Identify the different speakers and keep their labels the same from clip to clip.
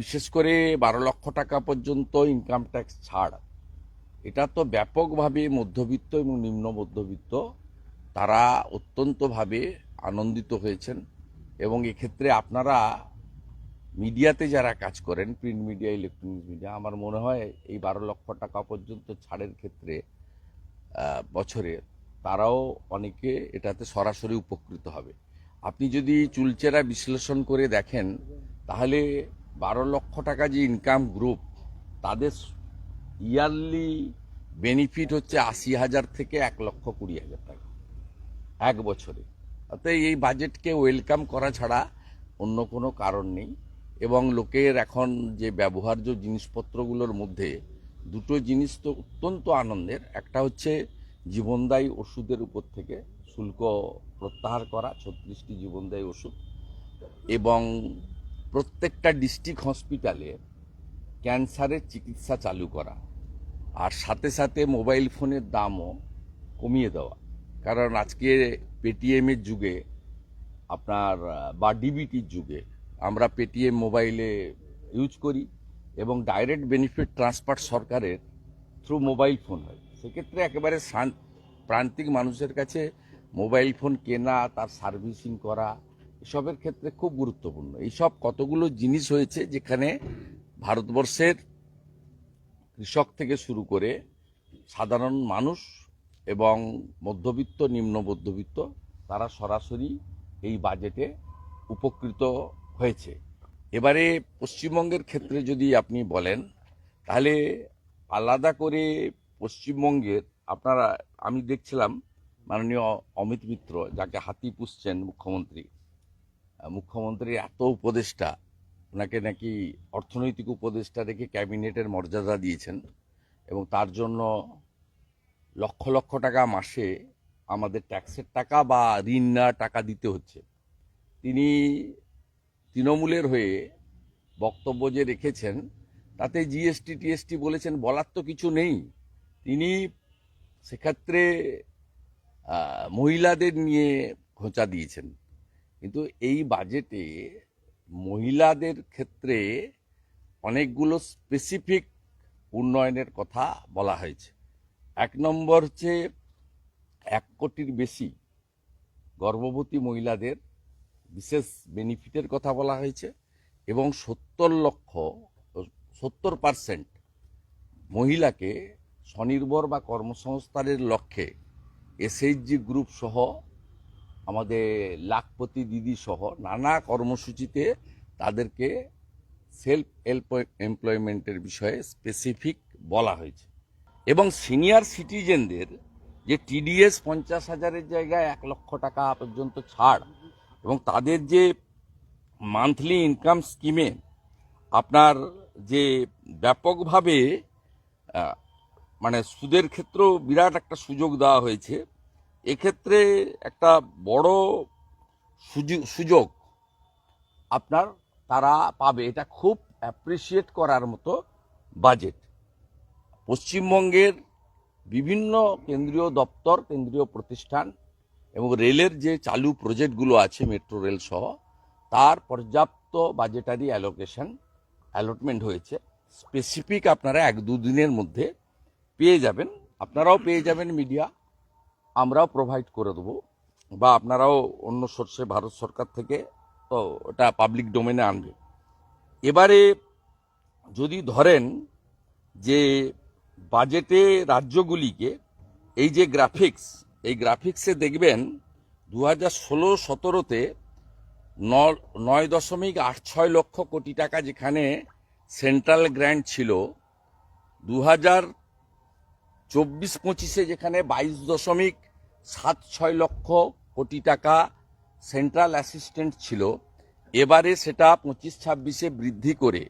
Speaker 1: বিশেষ করে বারো লক্ষ টাকা পর্যন্ত ইনকাম ট্যাক্স ছাড়। এটা তো ব্যাপকভাবে মধ্যবিত্ত এবং নিম্ন মধ্যবিত্ত, তারা অত্যন্তভাবে আনন্দিত হয়েছেন এবং এক্ষেত্রে আপনারা মিডিয়াতে যারা কাজ করেন প্রিন্ট মিডিয়া ইলেকট্রনিক্স মিডিয়া আমার মনে হয় এই বারো লক্ষ টাকা পর্যন্ত ছাড়ের ক্ষেত্রে বছরে তারাও অনেকে এটাতে সরাসরি উপকৃত হবে। আপনি যদি চুলচেরা বিশ্লেষণ করে দেখেন, তাহলে বারো লক্ষ টাকা যে ইনকাম গ্রুপ তাদের ইয়ারলি বেনিফিট হচ্ছে আশি হাজার থেকে এক লক্ষ কুড়ি হাজার টাকা, এক বছরে। অতএব এই বাজেটকে ওয়েলকাম করা ছাড়া অন্য কোনো কারণ নেই। এবং লোকের এখন যে ব্যবহার্য জিনিসপত্রগুলোর মধ্যে দুটো জিনিস তো অত্যন্ত আনন্দের, একটা হচ্ছে জীবনদায়ী ওষুধের উপর থেকে শুল্ক প্রত্যাহার করা, ছত্রিশটি জীবনদায়ী ওষুধ, এবং প্রত্যেকটা ডিস্ট্রিক্ট হসপিটালে ক্যান্সারের চিকিৎসা চালু করা আর সাথে সাথে মোবাইল ফোনের দামও কমিয়ে দেওয়া। কারণ আজকে পেটিএমের যুগে আপনার বা ডিবিটির যুগে আমরা পেটিএম মোবাইলে ইউজ করি এবং ডাইরেক্ট বেনিফিট ট্রান্সফার সরকারের থ্রু মোবাইল ফোন হয়। সেক্ষেত্রে একেবারে প্রান্তিক মানুষের কাছে মোবাইল ফোন কেনা, তার সার্ভিসিং করা এসবের ক্ষেত্রে খুব গুরুত্বপূর্ণ। এইসব কতগুলো জিনিস হয়েছে যেখানে ভারতবর্ষের কৃষক থেকে শুরু করে সাধারণ মানুষ এবং মধ্যবিত্ত, নিম্ন মধ্যবিত্ত, তারা সরাসরি এই বাজেটে উপকৃত হয়েছে। এবারে পশ্চিমবঙ্গের ক্ষেত্রে যদি আপনি বলেন, তাহলে আলাদা করে পশ্চিমবঙ্গের আপনারা, আমি দেখছিলাম মাননীয় অমিত মিত্র, যাকে হাতি পুষছেন মুখ্যমন্ত্রী মুখ্যমন্ত্রীর এত উপদেষ্টা, ওনাকে নাকি অর্থনৈতিক উপদেষ্টা রেখে ক্যাবিনেটের মর্যাদা দিয়েছেন, এবং তার জন্য লক্ষ লক্ষ টাকা মাসে আমাদের ট্যাক্সের টাকা বা ঋণ নেওয়ার টাকা দিতে হচ্ছে। তিনি তৃণমূলের হয়ে বক্তব্য যে রেখেছেন, তাতে জিএসটি, টিএসটি বলেছেন, বলার তো কিছু নেই। তিনি সেক্ষেত্রে মহিলাদের নিয়ে খোঁচা দিয়েছেন। কিন্তু এই বাজেটে মহিলাদের ক্ষেত্রে অনেকগুলো স্পেসিফিক উন্নয়নের কথা বলা হয়েছে। এক নম্বর হচ্ছে এক কোটির বেশি গর্ভবতী মহিলাদের বিশেষ বেনিফিটের কথা বলা হয়েছে এবং সত্তর লক্ষ, সত্তর পার্সেন্ট মহিলাকে স্বনির্ভর বা কর্মসংস্থানের লক্ষ্যে এসএইচজি গ্রুপ সহ আমাদের লাখপতি দিদি সহ নানা কর্মসূচিতে তাদেরকে সেলফ হেল্প এমপ্লয়মেন্টের বিষয়ে স্পেসিফিক বলা হয়েছে। এবং সিনিয়র সিটিজেনদের যে টিডিএস পঞ্চাশ হাজারের জায়গায় এক লক্ষ টাকা পর্যন্ত ছাড় এবং তাদের যে মান্থলি ইনকাম স্কিমে আপনার যে ব্যাপকভাবে মানে সুদের ক্ষেত্রেও বিরাট একটা সুযোগ দেওয়া হয়েছে। এক্ষেত্রে একটা বড় সুযোগ- আপনার তারা পাবে। এটা খুব অ্যাপ্রিসিয়েট করার মতো বাজেট পশ্চিমবঙ্গের বিভিন্ন কেন্দ্রীয় দপ্তর, কেন্দ্রীয় প্রতিষ্ঠান এবং রেলের যে চালু প্রজেক্টগুলো আছে, মেট্রো, রেল সহ, তার পর্যাপ্ত বাজেটারি অ্যালোকেশন অ্যালটমেন্ট হয়েছে। স্পেসিফিক আপনারা এক দুদিনের মধ্যে পেয়ে যাবেন। আপনারাও পেয়ে যাবেন মিডিয়া আমরাও প্রোভাইড করে দেবো, বা আপনারাও অন্য সোর্সে ভারত সরকার থেকে, তো ওটা পাবলিক ডোমেনে আনবে। এবারে যদি ধরেন যে বাজেটে রাজ্যগুলিকে, এই যে গ্রাফিক্স এই গ্রাফিক্সে দেখবেন দু হাজার ষোলো সতেরোতে নয় দশমিক আট ছয় লক্ষ কোটি টাকা যেখানে সেন্ট্রাল গ্র্যান্ট ছিল দু হাজার চব্বিশ পঁচিশে যেখানে বাইশ দশমিক সাত ছয় লক্ষ কোটি টাকা সেন্ট্রাল অ্যাসিস্ট্যান্ট ছিল, এবারে সেটা পঁচিশ ছাব্বিশে বৃদ্ধি করে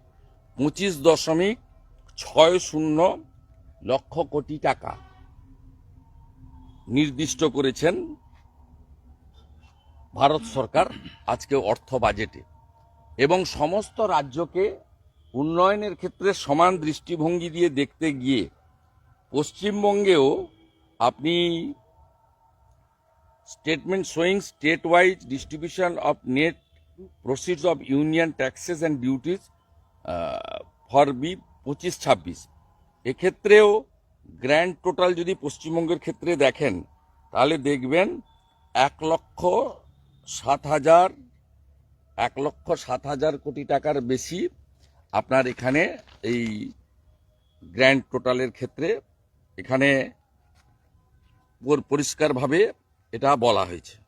Speaker 1: পঁচিশ দশমিক ছয় শূন্য লক্ষ কোটি টাকা নির্দিষ্ট করেছেন ভারত সরকার আজকে অর্থ বাজেটে। এবং সমস্ত রাজ্যকে উন্নয়নের ক্ষেত্রে সমান দৃষ্টিভঙ্গি দিয়ে দেখতে গিয়ে পশ্চিমবঙ্গেও আপনি statement showing state wise distribution of net proceeds of union taxes and duties for B পঁচিশ ছাব্বিশ। এক্ষেত্রেও গ্র্যান্ড টোটাল যদি পশ্চিমবঙ্গের ক্ষেত্রে দেখেন, তাহলে দেখবেন এক লক্ষ সাত হাজার, এক লক্ষ সাত হাজার কোটি টাকার বেশি আপনার এখানে এই গ্র্যান্ড টোটালের ক্ষেত্রে এখানে পুর- পরিষ্কারভাবে এটা বলা হয়েছে।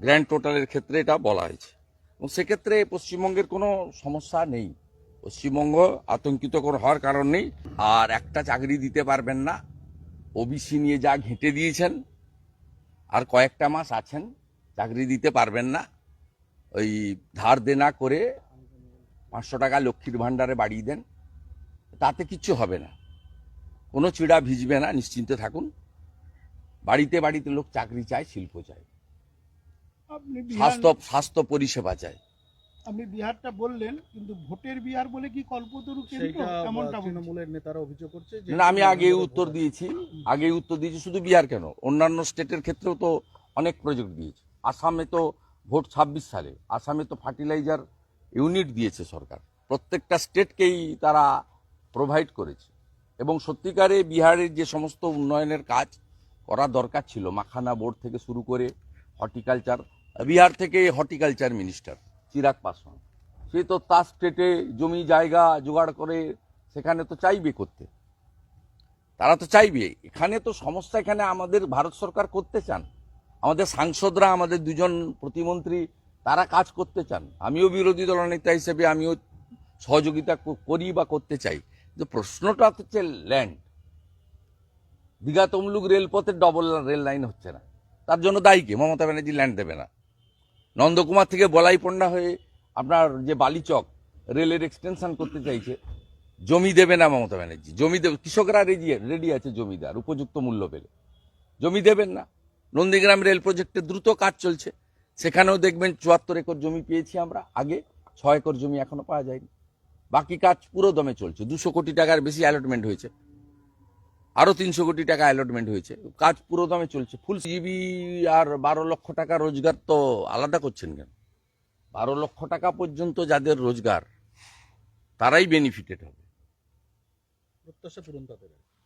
Speaker 1: গ্র্যান্ড টোটালের ক্ষেত্রে এটা বলা হয়েছে। এবং সেক্ষেত্রে পশ্চিমবঙ্গের কোনো সমস্যা নেই। পশ্চিমবঙ্গ আতঙ্কিত হওয়ার কারণ নেই। আর একটা চাকরি দিতে পারবেন না। ওবিসি নিয়ে যা ঘেঁটে দিয়েছেন, আর কয়েকটা মাস আছেন, চাকরি দিতে পারবেন না। ওই ধার দেনা করে পাঁচশো টাকা লক্ষ্মীর ভাণ্ডারে বাড়িয়ে দেন। তাতে কিচ্ছু হবে না। কোনো চিড়া ভিজবে না নিশ্চিন্তে থাকুন। বাড়িতে বাড়িতে লোক চাকরি চায় শিল্প চায়। স্বাস্থ্য স্বাস্থ্য পরিষেবা চায়।
Speaker 2: আপনি বিহারটা বললেন কিন্তু ভোটের বিহার বলে কি কল্পতরু কেন্দ্র? এমনটা
Speaker 3: তৃণমূলের নেতারা অভিযোগ করছে
Speaker 1: না আমি আগে উত্তর দিয়েছি আগে উত্তর দিয়েছি শুধু বিহার কেন? অন্যান্য স্টেটের ক্ষেত্রেও তো অনেক প্রজেক্ট দিয়েছে। আসামে তো ভোট ছাব্বিশ সালে আসামে তো ফার্টিলাইজার ইউনিট দিয়েছে সরকার। প্রত্যেকটা স্টেটকেই তারা প্রোভাইড করেছে। এবং সত্যিকারে বিহারের যে সমস্ত উন্নয়নের কাজ করা দরকার ছিল, মাখানা বোর্ড থেকে শুরু করে হর্টিকালচার, বিহার থেকে হর্টিকালচার মিনিস্টার চিরাগ পাসওয়ান। সে তো তার স্টেটে জমি, জায়গা জোগাড় করে সেখানে তো চাইবে করতে। তারা তো চাইবে। এখানে তো সমস্যা এখানে আমাদের ভারত সরকার করতে চান। আমাদের সাংসদরা, আমাদের দুজন প্রতিমন্ত্রী, তারা কাজ করতে চান। আমিও বিরোধী দলনেতা হিসেবে আমিও সহযোগিতা করি বা করতে চাই। যে প্রশ্নটা হচ্ছে ল্যান্ড। দীঘা তমলুক রেলপথের ডবল রেল লাইন হচ্ছে না। তার জন্য দায়ী কে? মমতা ব্যানার্জি ল্যান্ড দেবে না। নন্দকুমার থেকে বলাইপন্ডা হয়ে আপনার যে বালিচক রেলের এক্সটেনশন করতে চাইছে, জমি দেবে না মমতা ব্যানার্জি। জমি দেবে, কৃষকরা রেডি রেডি আছে জমিদার, উপযুক্ত মূল্য পেলে। জমি দেবেন না। নন্দীগ্রাম রেল প্রজেক্টে দ্রুত কাজ চলছে। সেখানেও দেখবেন চুয়াত্তর একর জমি পেয়েছি আমরা। আগে ছয় একর জমি এখনও পাওয়া যায়নি। বাকি কাজ পুরো দমে চলছে। দুশো কোটি টাকার বেশি অ্যালটমেন্ট হয়েছে। আরও তিনশো কোটি টাকা অ্যালটমেন্ট হয়েছে। কাজ পুরো দমে চলছে। ফুল জিবি আর বারো লক্ষ টাকা রোজগার তো আলাদা করছেন কেন? বারো লক্ষ টাকা পর্যন্ত যাদের রোজগার তারাই বেনিফিটেড হবে।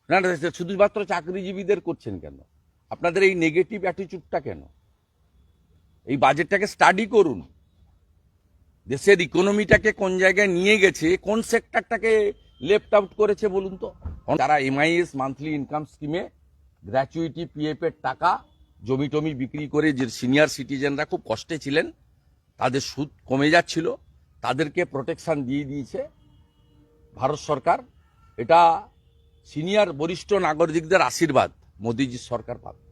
Speaker 1: না না শুধুমাত্র চাকরিজীবীদের করছেন কেন? আপনাদের এই নেগেটিভ অ্যাটিচিউডটা কেন? এই বাজেটটাকে স্টাডি করুন। দেশের ইকোনমিটাকে কোন জায়গায় নিয়ে গেছে, কোন সেক্টরটাকে লেফট আউট করেছে বলুন তো? তারা এমআইএস মান্থলি ইনকাম স্কিমে গ্র্যাচুইটি পিএফ এর টাকা জমি টমি বিক্রি করে যে সিনিয়র সিটিজেনরা খুব কষ্টে ছিলেন, তাদের সুদ কমে যাচ্ছিল, তাদেরকে প্রোটেকশান দিয়ে দিয়েছে ভারত সরকার। এটা সিনিয়র বরিষ্ঠ নাগরিকদের আশীর্বাদ, মোদিজির সরকার পাবে।